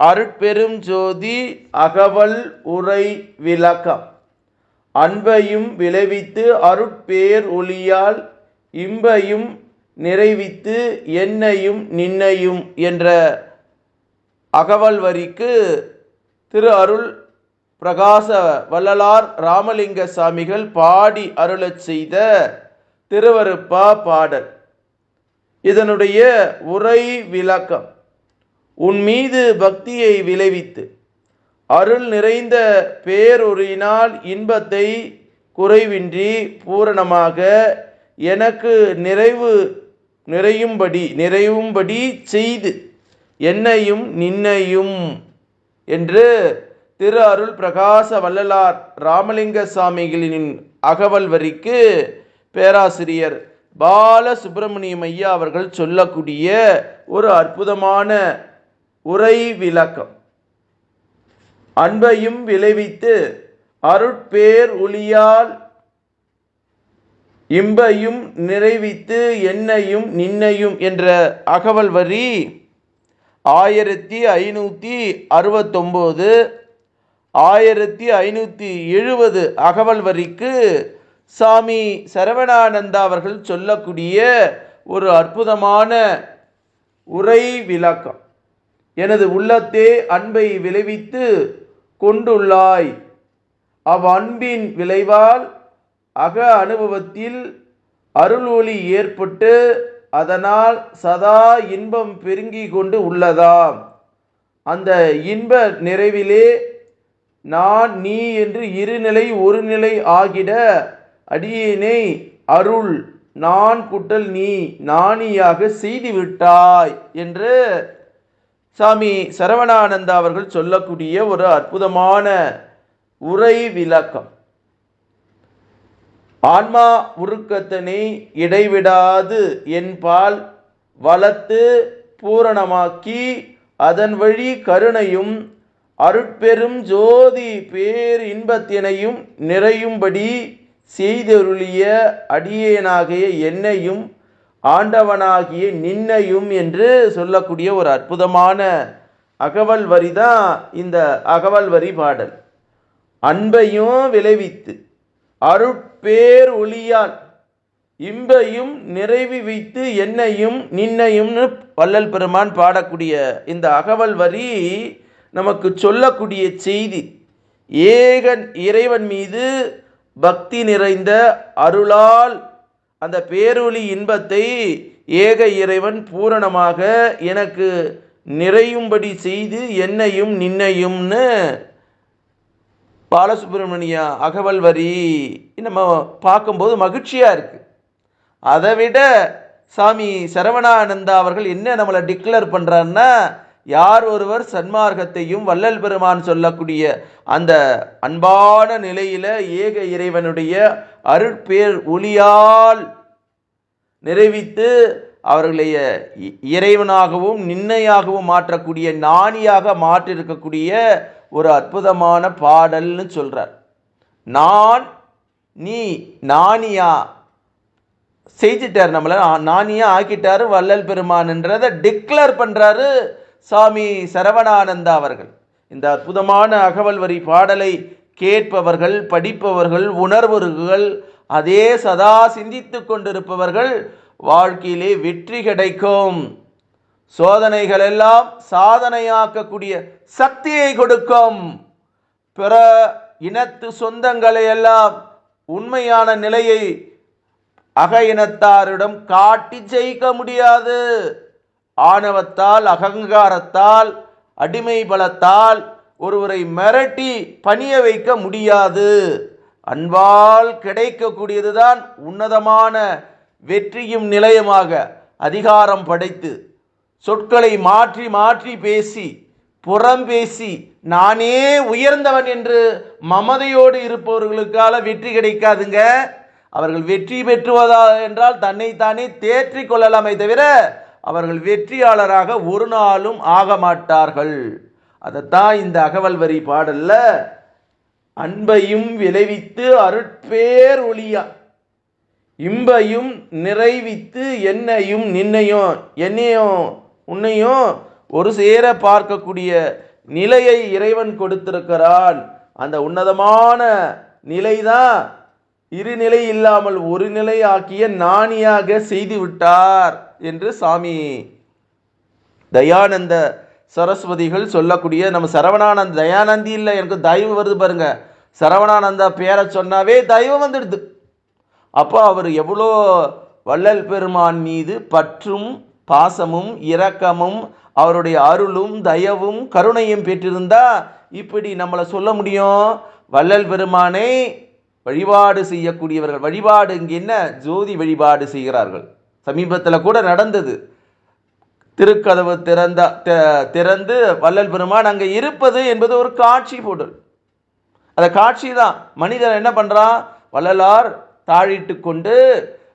அருட்பெரும் ஜோதி அகவல் உரை விளக்கம். அன்பையும் விளைவித்து அருட்பேர் ஒளியால் இன்பையும் நிறைவித்து என்னையும் நின்னையும் என்ற அகவல் வரிக்கு திரு அருள் பிரகாச வள்ளலார் ராமலிங்க சாமிகள் பாடி அருளச் செய்த திருவருப்பா பாடல். இதனுடைய உரை விளக்கம். உன் மீது பக்தியை விளைவித்து. அருள் நிறைந்த பேரொரியினால் இன்பத்தை குறைவின்றி பூரணமாக எனக்கு நிறைவு நிறையும்படி நிறையும்படி செய்து என்னையும் நின்னையும் என்று திரு அருள் பிரகாச வள்ளலார் ராமலிங்க சாமிகளின் அகவல் வரிக்கு பேராசிரியர் பால சுப்பிரமணியம் ஐயா அவர்கள் சொல்லக்கூடிய ஒரு அற்புதமான உரை விளக்கம். அன்பையும் விளைவித்து அருட்பேர் ஒளியால் இம்பையும் நிறைவித்து என்னையும் நின்னையும் என்ற அகவல் வரி ஆயிரத்தி ஐநூற்றி அறுபத்தொம்போது ஆயிரத்தி ஐநூற்றி எழுபது அகவல் வரிக்கு சாமி சரவணானந்தா அவர்கள் சொல்லக்கூடிய ஒரு அற்புதமான உரை விளக்கம். எனது உள்ளத்தே அன்பை விளைவித்து கொண்டுள்ளாய். அவ் அன்பின் விளைவால் அக அனுபவத்தில் அருள் ஒளி ஏற்பட்டு அதனால் சதா இன்பம் பெருங்கி கொண்டு உள்ளதாம். அந்த இன்ப நிறைவிலே நான் நீ என்று இருநிலை ஒரு நிலை ஆகிட அடியேனை அருள் நான் குட்டல் நீ நாணியாக செய்துவிட்டாய் என்று சாமி சரவணானந்தா அவர்கள் சொல்லக்கூடிய ஒரு அற்புதமான உரை விளக்கம். ஆன்மா உருக்கத்தினை இடைவிடாது என்பால் வளர்த்து பூரணமாக்கி அதன் வழி கருணையும் அருட்பெரும் ஜோதி பேர் இன்பத்தினையும் நிறையும்படி செய்தருளிய அடியேனாகிய என்னையும் ஆண்டவனாகிய நின்னையும் என்று சொல்லக்கூடிய ஒரு அற்புதமான அகவல் வரி தான் இந்த அகவல் வரி பாடல். அன்பையும் விளைவித்து அருட்பேர் ஒளியால் இம்பையும் நிறைவு வைத்து என்னையும் நின்னையும்னு வள்ளல் பெருமான் பாடக்கூடிய இந்த அகவல் வரி நமக்கு சொல்லக்கூடிய செய்தி. ஏகன் இறைவன் மீது பக்தி நிறைந்த அருளால் அந்த பேரொளி இன்பத்தை ஏக இறைவன் பூரணமாக எனக்கு நிறையும்படி செய்து என்னையும் நின்னையும்னு பாலசுப்ரமணியா அகவல் வரி நம்ம பார்க்கும்போது மகிழ்ச்சியாக இருக்குது அதை விட சாமி சரவணானந்தா அவர்கள் என்ன நம்மளை டிக்ளேர் பண்ணுறாருன்னா யார் ஒருவர் சன்மார்க்கத்தையும் வள்ளல் பெருமான் சொல்லக்கூடிய அந்த அன்பான நிலையில ஏக இறைவனுடைய அருட்பேர் ஒளியால் நிறைவித்து அவர்களைய இறைவனாகவும் நின்னையாகவும் மாற்றக்கூடிய நாணியாக மாற்றிருக்கக்கூடிய ஒரு அற்புதமான பாடல்னு சொல்றார். நான் நீ நானியா செய்துட்டார் நம்மளை. நானியா ஆக்கிட்டாரு வள்ளல் பெருமான்ன்றதை டிக்ளேர் பண்ணுறாரு சாமி சரவணானந்தா அவர்கள். இந்த அற்புதமான அகவல் வரி பாடலை கேட்பவர்கள் படிப்பவர்கள் உணர்வர்கள் அதே சதா சிந்தித்து கொண்டிருப்பவர்கள் வாழ்க்கையிலே வெற்றி கிடைக்கும். சோதனைகள் எல்லாம் சாதனையாக்கக்கூடிய சக்தியை கொடுக்கும். பிற இனத்து சொந்தங்களை எல்லாம் உண்மையான நிலையை அக இனத்தாரிடம் காட்டி ஜெயிக்க முடியாது. ஆணவத்தால் அகங்காரத்தால் அடிமை பலத்தால் ஒருவரை மிரட்டி பணிய வைக்க முடியாது. அன்பால் கிடைக்கக்கூடியதுதான் உன்னதமான வெற்றியும் நிலையமாக அதிகாரம் படைத்து சொற்களை மாற்றி மாற்றி பேசி புறம் பேசி நானே உயர்ந்தவன் என்று மமதையோடு இருப்பவர்களுக்கால வெற்றி கிடைக்காதுங்க. அவர்கள் வெற்றி பெற்றுவதா என்றால் தன்னைத்தானே தேற்றிக் கொள்ளலாமே தவிர அவர்கள் வெற்றியாளராக ஒரு நாளும் ஆக மாட்டார்கள். அதைத்தான் இந்த அகவல் வரி பாடல்ல அன்பையும் விளைவித்து அருட்பேர் ஒளியா இம்பையும் நிறைவித்து என்னையும் நின்னையும் என்னையும் உன்னையும் ஒரு சேர பார்க்கக்கூடிய நிலையை இறைவன் கொடுத்திருக்கிறான். அந்த உன்னதமான நிலைதான் இரு நிலை இல்லாமல் ஒரு நிலை ஆக்கிய ஞானியாக செய்து விட்டார் என்று சாமி. தயானந்த சரஸ்வதிகள் சொல்லக்கூடிய நம்ம சரவணானந்த தயானந்தி இல்லை எனக்கு தயவு வருது பாருங்க. சரவணானந்தா பேரை சொன்னாவே தயவு வந்துடுது. அப்போ அவர் எவ்வளோ வள்ளல் பெருமான் மீது பற்றும் பாசமும் இரக்கமும் அவருடைய அருளும் தயவும் கருணையும் பெற்றிருந்தா இப்படி நம்மளை சொல்ல முடியும்? வள்ளல் பெருமானை வழிபாடு செய்யக்கூடியவர்கள். வழிபாடு இங்கே என்ன? ஜோதி வழிபாடு செய்கிறார்கள். சமீபத்தில் கூட நடந்தது. திருக்கதவு திறந்த திறந்து வள்ளல் பெருமான் அங்கே இருப்பது என்பது ஒரு காட்சி போடல். அந்த காட்சி தான். மனிதன் என்ன பண்ணுறான் வள்ளலார் தாழிட்டு கொண்டு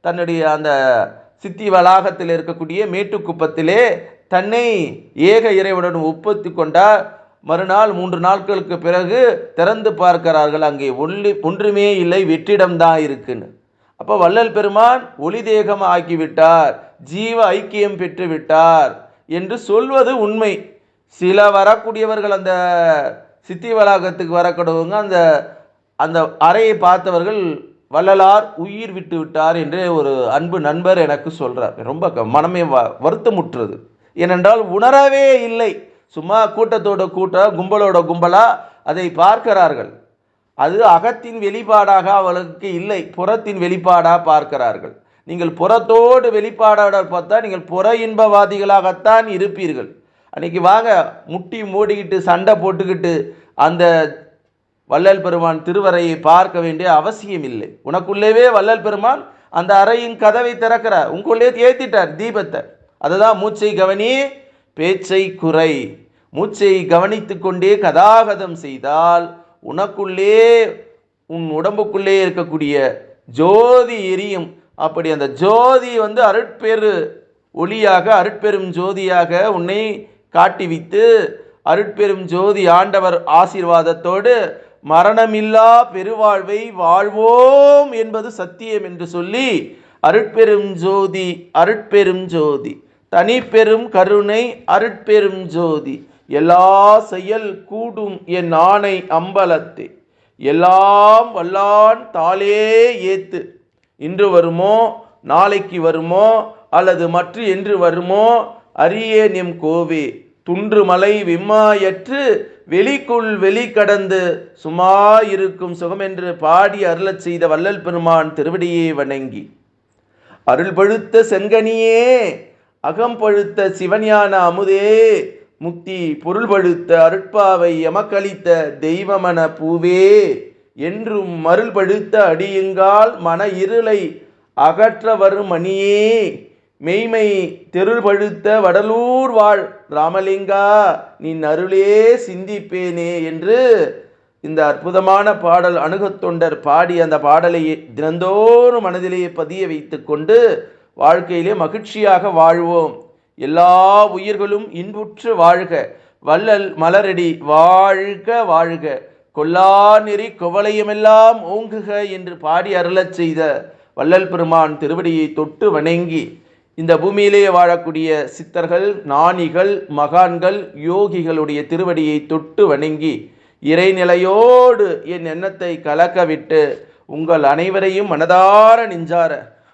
தன்னுடைய அந்த சித்தி வளாகத்தில் இருக்கக்கூடிய மேட்டுக்குப்பத்திலே தன்னை ஏக இறைவனுடன் ஒப்புத்து கொண்டார். மறுநாள் மூன்று நாட்களுக்கு பிறகு திறந்து பார்க்கிறார்கள் அங்கே ஒன்றி ஒன்றுமே இல்லை வெற்றிடம்தான் இருக்குன்னு. அப்போ வள்ளல் பெருமான் ஒளி தேகம் ஆக்கிவிட்டார் ஜீவ ஐக்கியம் பெற்று விட்டார் என்று சொல்வது உண்மை. சில வரக்கூடியவர்கள் அந்த சித்தி வளாகத்துக்கு வரக்கூடியவங்க அந்த அந்த அறையை பார்த்தவர்கள் வள்ளலார் உயிர் விட்டு விட்டார் என்று ஒரு அன்பு நண்பர் எனக்கு சொல்கிறார் ரொம்ப க- மனமே வ- வருத்தமுற்றது. ஏனென்றால் உணரவே இல்லை. சும்மா கூட்டத்தோட கூட்டம் கும்பலோட கும்பலாக அதை பார்க்கிறார்கள். அது அகத்தின் வெளிப்பாடாக அவளுக்கு இல்லை புறத்தின் வெளிப்பாடாக பார்க்கிறார்கள். நீங்கள் புறத்தோடு வெளிப்பாடாக பார்த்தா நீங்கள் புற இன்பவாதிகளாகத்தான் இருப்பீர்கள். அன்றைக்கி வாங்க முட்டி மூடிக்கிட்டு சண்டை போட்டுக்கிட்டு அந்த வள்ளல் பெருமான் திருவரையை பார்க்க வேண்டிய அவசியம் இல்லை. உனக்குள்ளேவே வள்ளல் பெருமான் அந்த அறையின் கதவை திறக்கிறார். உங்களுள்ளே ஏற்றிட்டார் தீபத்தை. அதுதான் மூச்சை கவனி பேச்சை குறை மூச்சை கவனித்து கொண்டே கதாகதம் செய்தால் உனக்குள்ளே உன் உடம்புக்குள்ளே இருக்கக்கூடிய ஜோதி எரியும். அப்படி அந்த ஜோதி வந்து அருட்பெரு ஒளியாக அருட்பெரும் ஜோதியாக உன்னை காட்டிவித்து அருட்பெரும் ஜோதி ஆண்டவர் ஆசீர்வாதத்தோடு மரணமில்லா பெருவாழ்வை வாழ்வோம் என்பது சத்தியம் என்று சொல்லி அருட்பெரும் ஜோதி அருட்பெரும் ஜோதி தனிப்பெரும் கருணை அருட்பெரும் ஜோதி. எல்லா செயல் கூடும் என் ஆணை அம்பலத்தே. எல்லாம் வல்லான் தாளே ஏத்து. இன்று வருமோ நாளைக்கு வருமோ அல்லது மற்ற என்று வருமோ அரியே நிம் கோவே. துன்று மலை விம்மாயற்று வெளிக்குள் வெளி கடந்து சும்மா இருக்கும் சுகம் என்று பாடி அருளச் செய்த வள்ளல் பெருமான் திருவடியே வணங்கி. அருள் பழுத்த செங்கனியே அகம்பழுத்த சிவஞான அமுதே முக்தி பொருள் பழுத்த அருட்பாவை எமக்களித்த தெய்வமன பூவே என்றும் மருள் பழுத்த அடியுங்கால் மன இருளை அகற்ற வரும் மணியே மெய்மை தெருள் பழுத்த வடலூர் வாழ் ராமலிங்கா நின் அருளே சிந்திப்பேனே என்று இந்த அற்புதமான பாடல் அணுகத்தொண்டர் பாடி அந்த பாடலை தினந்தோறும் மனதிலேயே பதிய வைத்துக்கொண்டு வாழ்க்கையிலே மகிழ்ச்சியாக வாழ்வோம். எல்லா உயிர்களும் இன்புற்று வாழ்க. வள்ளல் மலரடி வாழ்க வாழ்க. கொல்லா நெறி குவளையமெல்லாம் ஓங்குக என்று பாடி அருளச் செய்த வள்ளல் பெருமான் திருவடியை தொட்டு வணங்கி இந்த பூமியிலேயே வாழக்கூடிய சித்தர்கள் ஞானிகள் மகான்கள் யோகிகளுடைய திருவடியை தொட்டு வணங்கி இறைநிலையோடு என் எண்ணத்தை கலக்கவிட்டு உங்கள் அனைவரையும் மனதார நெஞ்சார